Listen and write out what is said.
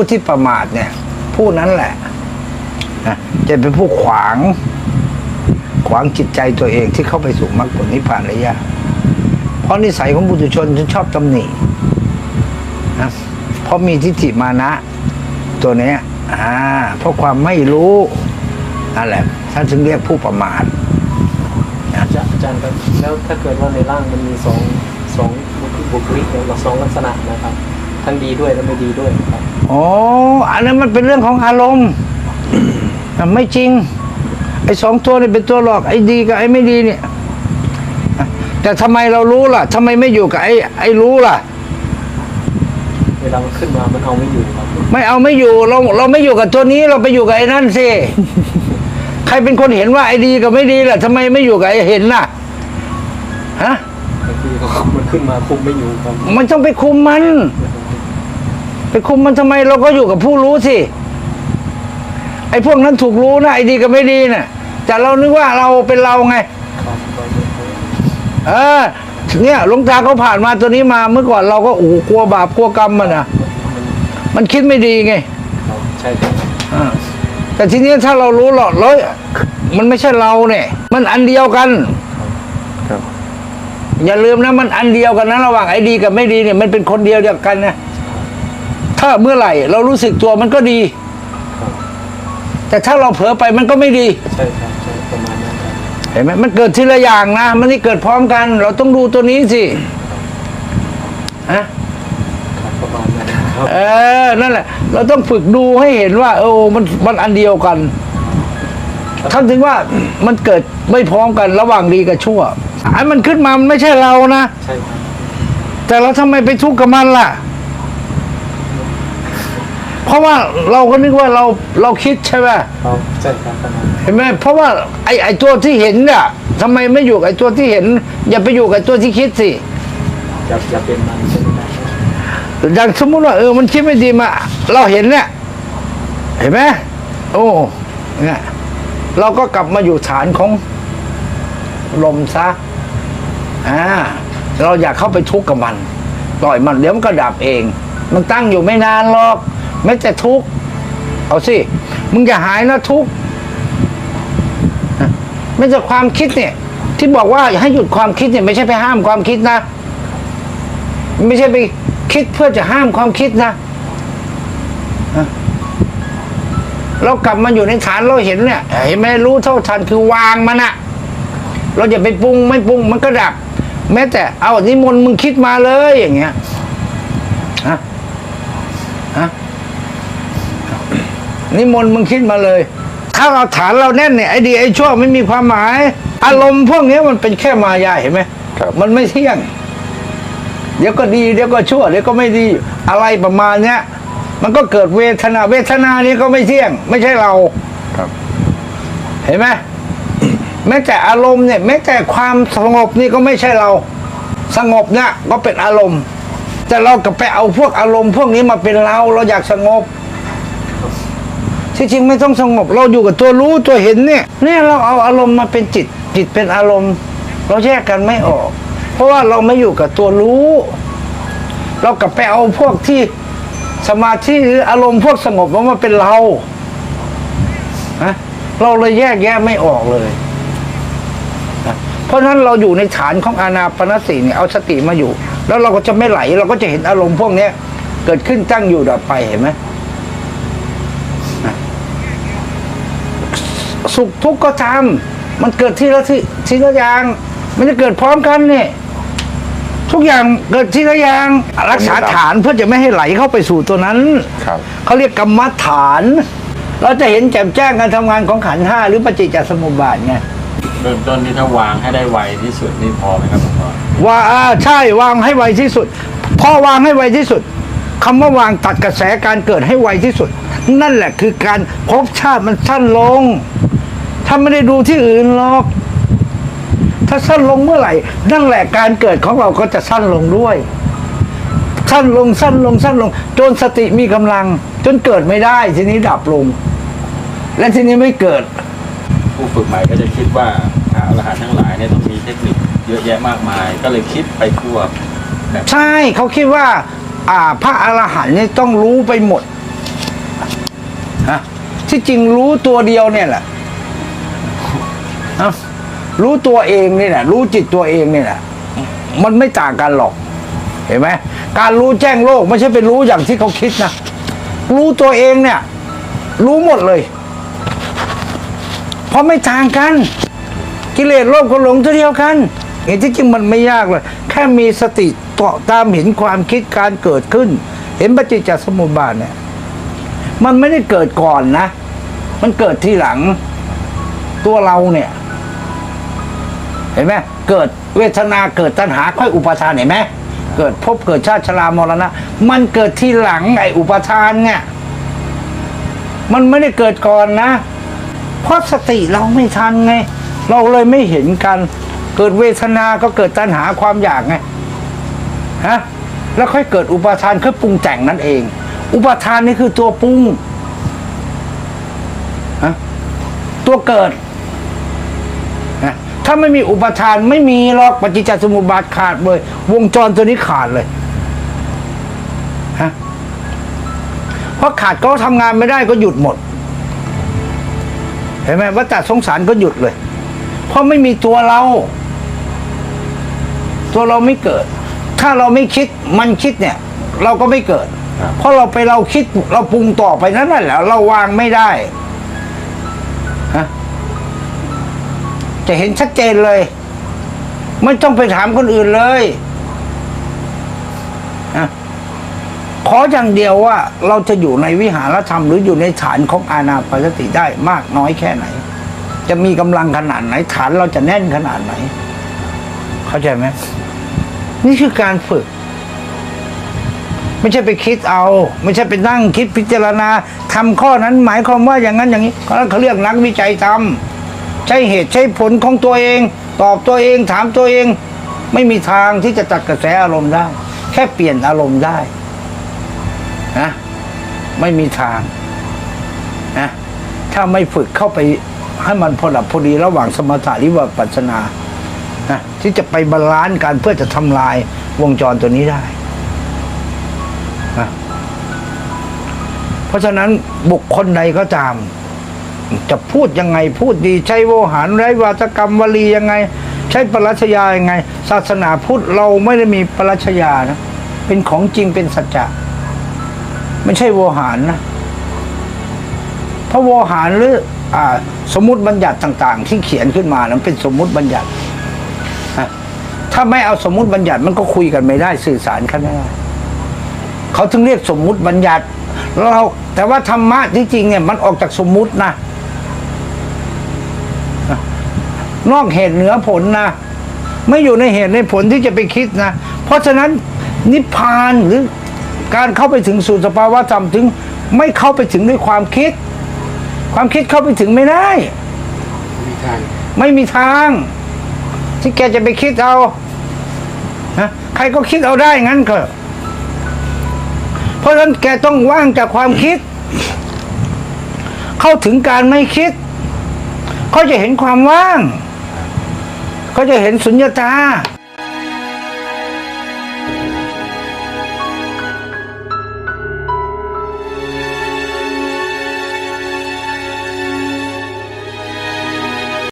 ผู้ที่ประมาทเนี่ย ผู้นั้นแหละนะจะเป็นผู้ขวาง ขวางจิตใจตัวเองที่เข้าไปสู่มรรคผลนิพพานระยะ เพราะนิสัยของบุตุชนฉันชอบตำหนินะเพราะมีทิฏฐิมานะ ตัวเนี้ยอ่าเพราะความไม่รู้นั่นแหละท่านจึงเรียกผู้ประมาทอาจารย์อาจารย์ครับแล้วถ้าเกิดว่าในร่างมันมีสองสองบุคลิกเนี่ยเราสองลักษณะนะครับ ทั้งดีด้วยและไม่ดีด้วย อ๋อ อันนั้นมันเป็นเรื่องของอารมณ์อะไม่จริง ไอ้สองตัวนี่เป็นตัวหลอก ไอ้ดีกับไอ้ไม่ดีเนี่ยอะแต่ทำไมเรารู้ล่ะทำไมไม่อยู่กับไอ้ไอ้รู้ล่ะ เวลามันขึ้นมา มันเอาไม่อยู่ครับไม่เอาไม่อยู่ เราเราไม่อยู่กับตัวนี้ เราไปอยู่กับไอ้นั่นสิ ใครเป็นคนเห็นว่าไอ้ดีกับไม่ดีล่ะทำไมไม่อยู่กับไอ้เห็นล่ะ ฮะบางทีก็มันขึ้นมาคุมไม่อยู่ครับ มันต้องไปคุมมัน ไปคุมมันทำไมเราก็อยู่กับผู้รู้สิไอ้พวกนั้นถูกรู้นะไอ้ดีกับไม่ดีน่ะแต่เรานึกว่าเราเป็นเราไงครับก็เยอะเลยเออเนี่ยหลวงตาเขาผ่านมาตัวนี้มาเมื่อก่อนเราก็โอ้โหกลัวบาปกลัวกรรมมันอะ มันมันคิดไม่ดีไงครับใช่ครับอ่าแต่ทีนี้ถ้าเรารู้หรอกแล้วมันไม่ใช่เราเนี่ย มันอันเดียวกันครับอย่าลืมนะมันอันเดียวกันนะระหว่างไอ้ดีกับไม่ดีเนี่ยมันเป็นคนเดียวเดียวกันนะ ถ้าเมื่อไหร่เรารู้สึกตัวมันก็ดีครับแต่ถ้าเราเผลอไปมันก็ไม่ดี ใช่ครับใช่ประมาณนั้นครับเห็นไหมมันเกิดทีละอย่างนะ มันไม่เกิดพร้อมกัน เราต้องดูตัวนี้สิฮะครับประมาณนั้นครับเออ นั่นแหละ เราต้องฝึกดูให้เห็นว่า เออมันมันอันเดียวกันท่านถึงว่ามันเกิดไม่พร้อมกันระหว่างดีกับชั่วไอ้มันขึ้นมามันไม่ใช่เรานะ ใช่ครับแต่เราทำไมไปทุกข์กับมันล่ะ เพราะว่าเราก็นึกว่าเราเราคิดใช่ไหมครับใช่ครับประมาณนั้นเห็นไหมเพราะว่าไอ้ไอ้ตัวที่เห็นเนี่ยทำไมไม่อยู่กับไอ้ตัวที่เห็น อย่าไปอยู่กับไอ้ตัวที่คิดสิอย่าอย่าเป็นมันใช่ไหมครับอย่างสมมติว่าเออมันคิดไม่ดีมา เราเห็นเนี่ยเห็นไหมโอ้เนี่ยเราก็กลับมาอยู่ฐานของลมซะอ่าเราอยากเข้าไปทุกข์กับมันปล่อยมันเดี๋ยวมันก็ดับเอง มันตั้งอยู่ไม่นานหรอก ไม่แต่ทุกข์เอาสิ มึงจะหายนะทุกข์ฮะไม่แต่ความคิดเนี่ย ที่บอกว่าให้หยุดความคิดเนี่ยไม่ใช่ไปห้ามความคิดนะ ไม่ใช่ไปคิดเพื่อจะห้ามความคิดนะะเรากลับมาอยู่ในฐานเราเห็นเนี่ยเห็นไหมรู้เท่าทันคือวางมันอะเราอย่าไปปรุงไม่ปรุงมันก็ดับ แม้แต่เอานิมนต์มึงคิดมาเลยอย่างเงี้ยฮะฮะ นิมนต์มึงคิดมาเลย ถ้าเราฐานเราแน่นเนี่ยไอ้ดีไอ้ชั่วไม่มีความหมาย อารมณ์พวกนี้มันเป็นแค่มายาเห็นไหมครับมันไม่เที่ยง เดี๋ยวก็ดีเดี๋ยวก็ชั่วเดี๋ยวก็ไม่ดีอะไรประมาณเนี้ยมันก็เกิดเวทนาเวทนานี้ก็ไม่เที่ยง ไม่ใช่เราครับเห็นไหมแม้แต่อารมณ์เนี่ยแม้แต่ความสงบนี่ก็ไม่ใช่เรา สงบเนี่ยก็เป็นอารมณ์ แต่เราก็ไปเอาพวกอารมณ์ พวกนี้มาเป็นเราเราอยากสงบ ที่จริงไม่ต้องสงบ เราอยู่กับตัวรู้ตัวเห็นเนี่ยเนี่ยเราเอาอารมณ์มาเป็นจิต จิตเป็นอารมณ์ เราแยกกันไม่ออก เพราะว่าเราไม่อยู่กับตัวรู้ เรากลับไปเอาพวกที่สมาธิหรืออารมณ์พวกสงบมันมาเป็นเราฮะเราเลยแยกแยะไม่ออกเลยนะเพราะนั้นเราอยู่ในฐานของอานาปนสติเนี่ยเอาสติมาอยู่ แล้วเราก็จะไม่ไหล เราก็จะเห็นอารมณ์พวกนี้เกิดขึ้นตั้งอยู่ดับไปเห็นไหมนะ สุขทุกข์ก็ตาม มันเกิดทีละทีทีละอย่าง มันจะเกิดพร้อมกันเนี่ยทุกอย่างเกิดทีละอย่างรักษาฐานเพื่อจะไม่ให้ไหลเข้าไปสู่ตัวนั้นครับเขาเรียกกรรมฐาน เราจะเห็นแจ่มแจ้งการทำงานของขันธ์ห้าหรือปฏิจจสมุปบาทไงเริ่มต้นที่ถ้าวางให้ได้ไวที่สุดนี่พอไหมครับหลวงพ่อว่าอ่าใช่วางให้ไวที่สุดพอวางให้ไวที่สุดคำว่าวางตัดกระแสการเกิดให้ไวที่สุด นั่นแหละคือการภพชาติมันสั้นลง ถ้าไม่ได้ดูที่อื่นหรอก ถ้าสั้นลงเมื่อไหร่ นั่นแหละการเกิดของเราก็จะสั้นลงด้วย สั้นลงสั้นลงสั้นลง จนสติมีกำลัง จนเกิดไม่ได้ ทีนี้ดับลง และทีนี้ไม่เกิด ผู้ฝึกใหม่ก็จะคิดว่าพระอรหันต์ทั้งหลายเนี่ยต้องมีเทคนิคเยอะแยะมากมาย ก็เลยคิดไปทั่วแบบใช่เขาคิดว่า อ่าพระอรหันต์นี่ต้องรู้ไปหมดฮะที่จริงรู้ตัวเดียวเนี่ยแหละฮะ รู้ตัวเองนี่แหละรู้จิตตัวเองนี่แหละมันไม่ต่างกันหรอก เห็นไหมการรู้แจ้งโลกไม่ใช่เป็นรู้อย่างที่เขาคิดนะรู้ตัวเองเนี่ย รู้หมดเลย เพราะไม่ต่างกัน กิเลสโลภก็หลงเท่าเดียวกันเห็นที่จริงมันไม่ยากเลย แค่มีสติเกาะตามเห็นความคิดการเกิดขึ้น เห็นปฏิจจสมุปบาทเนี่ย มันไม่ได้เกิดก่อนนะ มันเกิดทีหลัง ตัวเราเนี่ย เห็นไหมเกิดเวทนาเกิดตัณหาค่อยอุปทานเห็นไหมเกิดภพเกิดชาติชรามรณะ มันเกิดที่หลังไอ้อุปทานเนี่ยมันไม่ได้เกิดก่อนนะ เพราะสติเราไม่ทันไง เราเลยไม่เห็นกัน เกิดเวทนาก็เกิดตัณหาความอยากไงฮะแล้วค่อยเกิดอุปทานคือปรุงแต่งนั่นเอง อุปทานนี่คือตัวปรุงฮะตัวเกิด ถ้าไม่มีอุปทานไม่มีหรอกปฏิจจสมุปบาทขาดเลย วงจรตัวนี้ขาดเลยฮะเพราะขาดก็ทำงานไม่ได้ก็หยุดหมด เห็นไหมวัฏฏะสงสารก็หยุดเลย เพราะไม่มีตัวเรา ตัวเราไม่เกิด ถ้าเราไม่คิดมันคิดเนี่ย เราก็ไม่เกิด เพราะเราไปเราคิดเราปรุงต่อไปนั่นแหละเราวางไม่ได้ จะเห็นชัดเจนเลย ไม่ต้องไปถามคนอื่นเลยฮะขออย่างเดียวว่าเราจะอยู่ในวิหารธรรมหรืออยู่ในฐานของอาณาปสติได้มากน้อยแค่ไหน จะมีกำลังขนาดไหน ฐานเราจะแน่นขนาดไหน เข้าใจไหมนี่คือการฝึก ไม่ใช่ไปคิดเอา ไม่ใช่ไปนั่งคิดพิจารณาทำข้อนั้นหมายความว่าอย่างนั้นอย่างนี้เขาเขาเรียกนักวิจัยทำ ใช้เหตุใช้ผลของตัวเอง ตอบตัวเองถามตัวเอง ไม่มีทางที่จะตัดกระแสอารมณ์ได้ แค่เปลี่ยนอารมณ์ได้นะไม่มีทางนะถ้าไม่ฝึกเข้าไปให้มันพอดับพอดีระหว่างสมถะหรือว่าปัสนานะที่จะไปบาลานซ์กันเพื่อจะทำลายวงจรตัวนี้ได้นะเพราะฉะนั้นบุคคลใดก็ตาม จะพูดยังไงพูดดีใช้โวหารไร้วาทกรรมวลียังไง ใช้ปรัชญายังไง ศาสนาพุทธเราไม่ได้มีปรัชญานะเป็นของจริงเป็นสัจจะไม่ใช่โวหารนะพราะโวหารหรืออสมมติบัญญัติต่าง ๆ ที่เขียนขึ้นมานั้นเป็นสมมติบัญญัติถ้าไม่เอาสมมติบัญญัติมันก็คุยกันไม่ได้สื่อสารกันไม่ได้เขาถึงเรียกสมมุติบัญญัติเราแต่ว่าธรรมะที่จริงเนี่ยมันออกจากสมมุตินะ นอกเหตุเหนือผลนะ ไม่อยู่ในเหตุในผลที่จะไปคิดนะ เพราะฉะนั้นนิพพานหรือการเข้าไปถึงสู่สภาวะธรรมถึงไม่เข้าไปถึงด้วยความคิด ความคิดเข้าไปถึงไม่ได้มีทางไม่มีทาง ที่แกจะไปคิดเอานะใครก็คิดเอาได้งั้นก็เพราะฉะนั้นแกต้องว่างจากความคิด เข้าถึงการไม่คิด เขาจะเห็นความว่าง เขาจะเห็นสุญญตา